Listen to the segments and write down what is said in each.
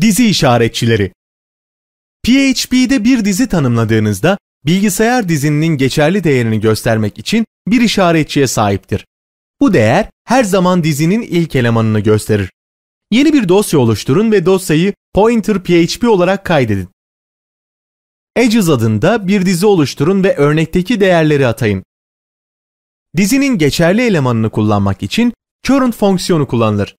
Dizi işaretçileri PHP'de bir dizi tanımladığınızda bilgisayar dizinin geçerli değerini göstermek için bir işaretçiye sahiptir. Bu değer her zaman dizinin ilk elemanını gösterir. Yeni bir dosya oluşturun ve dosyayı pointer php olarak kaydedin. Edges adında bir dizi oluşturun ve örnekteki değerleri atayın. Dizinin geçerli elemanını kullanmak için current fonksiyonu kullanılır.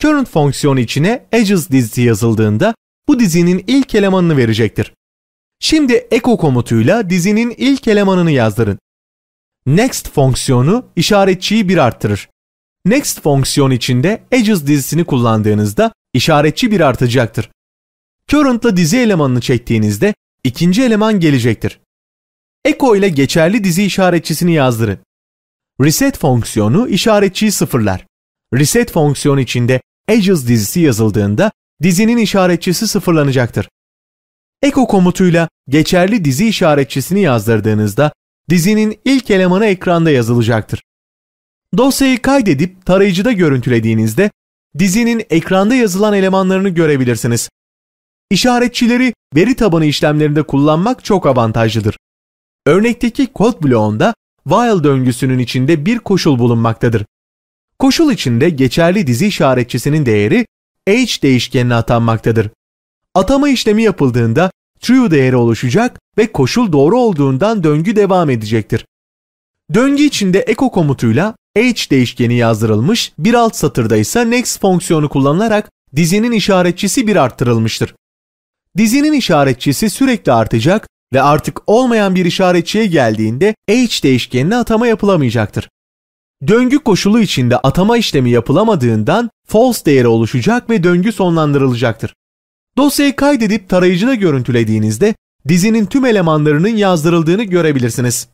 Current fonksiyonu içine edges dizisi yazıldığında bu dizinin ilk elemanını verecektir. Şimdi echo komutuyla dizinin ilk elemanını yazdırın. Next fonksiyonu işaretçiyi bir arttırır. Next fonksiyon içinde edges dizisini kullandığınızda işaretçi bir artacaktır. Current'la dizi elemanını çektiğinizde ikinci eleman gelecektir. Echo ile geçerli dizi işaretçisini yazdırın. Reset fonksiyonu işaretçiyi sıfırlar. Reset fonksiyonu içinde edges dizisi yazıldığında dizinin işaretçisi sıfırlanacaktır. Echo komutuyla geçerli dizi işaretçisini yazdırdığınızda dizinin ilk elemanı ekranda yazılacaktır. Dosyayı kaydedip tarayıcıda görüntülediğinizde dizinin ekranda yazılan elemanlarını görebilirsiniz. İşaretçileri veri tabanı işlemlerinde kullanmak çok avantajlıdır. Örnekteki kod bloğunda while döngüsünün içinde bir koşul bulunmaktadır. Koşul içinde geçerli dizi işaretçisinin değeri age değişkenine atanmaktadır. Atama işlemi yapıldığında true değeri oluşacak ve koşul doğru olduğundan döngü devam edecektir. Döngü içinde echo komutuyla age değişkeni yazdırılmış, bir alt satırda ise next fonksiyonu kullanılarak dizinin işaretçisi bir arttırılmıştır. Dizinin işaretçisi sürekli artacak ve artık olmayan bir işaretçiye geldiğinde age değişkenine atama yapılamayacaktır. Döngü koşulu içinde atama işlemi yapılamadığından false değeri oluşacak ve döngü sonlandırılacaktır. Dosyayı kaydedip tarayıcıda görüntülediğinizde dizinin tüm elemanlarının yazdırıldığını görebilirsiniz.